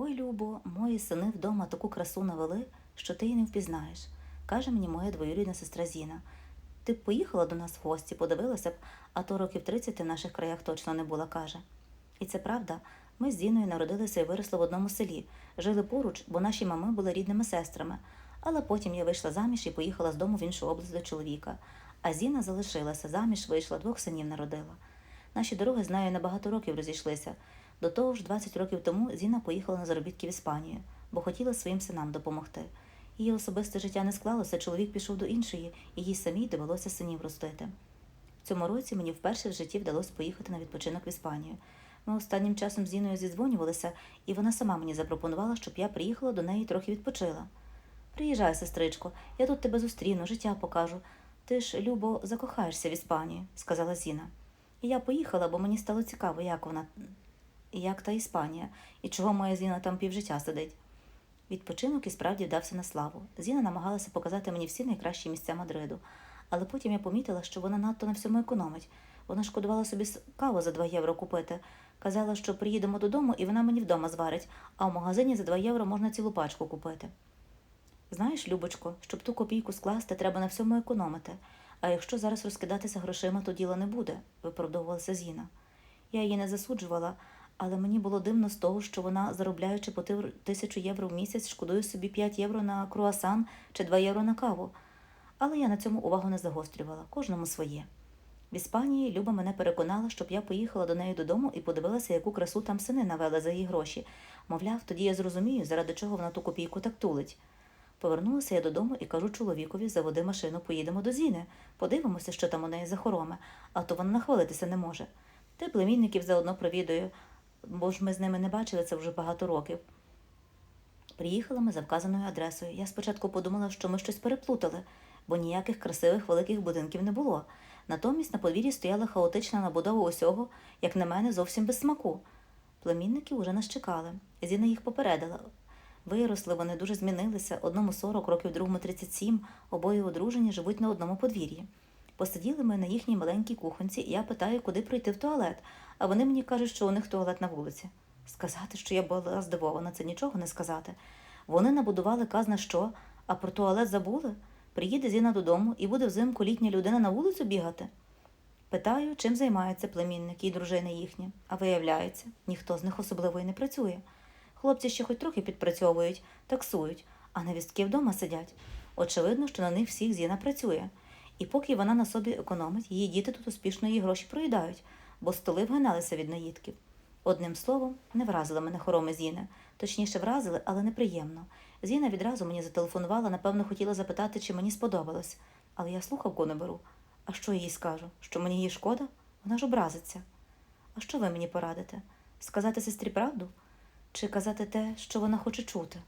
Ой, Любо, мої сини вдома таку красу навели, що ти її не впізнаєш, каже мені моя двоюрідна сестра Зіна. Ти б поїхала до нас в гості, подивилася б, а то років 30 ти в наших краях точно не була, каже. І це правда, ми з Зіною народилися і виросли в одному селі, жили поруч, бо наші мами були рідними сестрами. Але потім я вийшла заміж і поїхала з дому в іншу область до чоловіка. А Зіна залишилася, заміж вийшла, двох синів народила. Наші дороги з нею на багато років розійшлися. До того ж, 20 років тому Зіна поїхала на заробітки в Іспанію, бо хотіла своїм синам допомогти. Її особисте життя не склалося, чоловік пішов до іншої, і їй самій довелося синів ростити. В цьому році мені вперше в житті вдалося поїхати на відпочинок в Іспанію. Ми останнім часом з Зіною зідзвонювалися, і вона сама мені запропонувала, щоб я приїхала до неї і трохи відпочила. Приїжджай, сестричко, я тут тебе зустріну, життя покажу. Ти ж, Любо, закохаєшся в Іспанію, сказала Зіна. І я поїхала, бо мені стало цікаво, як вона, як та Іспанія, і чого моя Зіна там півжиття сидить. Відпочинок і справді вдався на славу. Зіна намагалася показати мені всі найкращі місця Мадриду, але потім я помітила, що вона надто на всьому економить. Вона шкодувала собі каву за 2 євро купити. Казала, що приїдемо додому і вона мені вдома зварить, а в магазині за 2 євро можна цілу пачку купити. Знаєш, Любочко, щоб ту копійку скласти, треба на всьому економити. А якщо зараз розкидатися грошима, то діла не буде, виправдовувалася Зіна. Я її не засуджувала, але мені було дивно з того, що вона, заробляючи по тисячу євро в місяць, шкодує собі 5 євро на круасан чи 2 євро на каву. Але я на цьому увагу не загострювала, кожному своє. В Іспанії Люба мене переконала, щоб я поїхала до неї додому і подивилася, яку красу там сини навели за її гроші. Мовляв, тоді я зрозумію, заради чого вона ту копійку так тулить. Повернулася я додому і кажу чоловікові, заводи машину, поїдемо до Зіни. Подивимося, що там у неї за хороми, а то вона нахвалитися не може. Ти племінників заодно провідую, бо ж ми з ними не бачили це вже багато років. Приїхали ми за вказаною адресою. Я спочатку подумала, що ми щось переплутали, бо ніяких красивих великих будинків не було. Натомість на подвір'ї стояла хаотична набудова усього, як на мене, зовсім без смаку. Племінники уже нас чекали. Зіна їх попередила. Виросли, вони дуже змінилися. Одному 40 років, другому 37, обоє одружені, живуть на одному подвір'ї. Посиділи ми на їхній маленькій кухонці, і я питаю, куди пройти в туалет, а вони мені кажуть, що у них туалет на вулиці. Сказати, що я була здивована, це нічого не сказати. Вони набудували казна що, а про туалет забули. Приїде Зіна додому і буде взимку літня людина на вулицю бігати. Питаю, чим займаються племінники і дружини їхні, а виявляється, ніхто з них особливо і не працює. Хлопці ще хоч трохи підпрацьовують, таксують, а невістки вдома сидять. Очевидно, що на них всіх Зіна працює. І поки вона на собі економить, її діти тут успішно її гроші проїдають, бо столи вгиналися від наїдків. Одним словом, не вразили мене хороми Зіни. Точніше, вразили, але неприємно. Зіна відразу мені зателефонувала, напевно, хотіла запитати, чи мені сподобалось. Але я слухавку не беру. А що я їй скажу? Що мені її шкода? Вона ж образиться. А що ви мені порадите? Сказати сестрі правду? Чи казати те, що вона хоче чути?